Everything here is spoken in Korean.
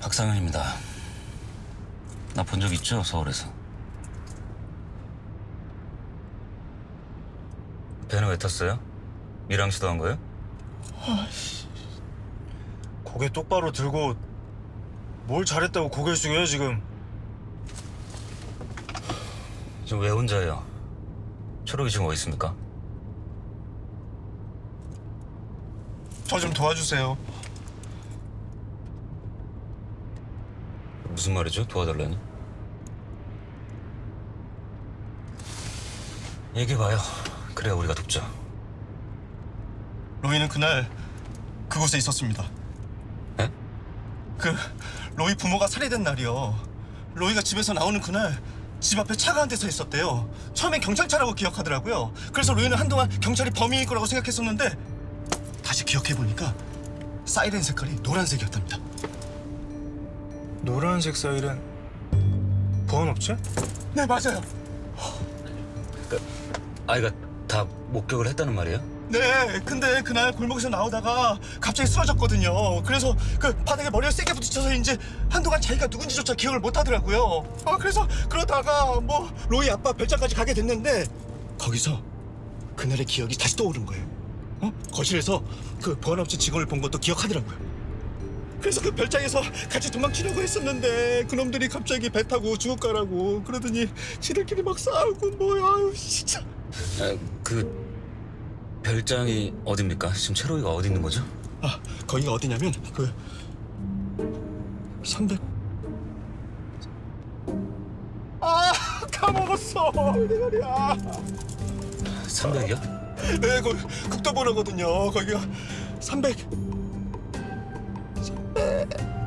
박상현입니다. 나 본 적 있죠 서울에서. 배는 왜 탔어요? 미랑 시도한 거예요? 고개 똑바로 들고 뭘 잘했다고 고개 숙여요 지금 지금 왜 혼자예요? 초록이 지금 어디 있습니까? 저 좀 도와주세요 무슨 말이죠? 도와달라니? 얘기해봐요. 그래야 우리가 돕죠. 로이는 그날 그곳에 있었습니다. 에? 그 로이 부모가 살해된 날이요. 로이가 집에서 나오는 그날 집 앞에 차가 한 대서 있었대요. 처음엔 경찰차라고 기억하더라고요. 그래서 로이는 한동안 경찰이 범인일 거라고 생각했었는데 다시 기억해 보니까 사이렌 색깔이 노란색이었답니다. 노란색 사이렌 보안업체? 네 맞아요. 아이가 다 목격을 했다는 말이에요? 네, 근데 그날 골목에서 나오다가 갑자기 쓰러졌거든요. 그래서 그 바닥에 머리가 세게 부딪혀서인지 한동안 자기가 누군지조차 기억을 못 하더라고요. 아, 그래서 그러다가 뭐 로이 아빠 별장까지 가게 됐는데 거기서 그날의 기억이 다시 떠오른 거예요. 어? 거실에서 그 보안업체 직원을 본 것도 기억하더라고요. 그래서 그 별장에서 같이 도망치려고 했었는데 그놈들이 갑자기 배 타고 중국 가라고 그러더니 지들끼리 막 싸우고 뭐야 아유 진짜 아, 그 별장이 어딥니까? 지금 채로이가 어디 있는 거죠? 아, 거기가 어디냐면 그 300. 아, 까먹었어. 내 말이야. 300이요? 네, 그 국도번호거든요. 거기가 300. 300. 300. 300. ー、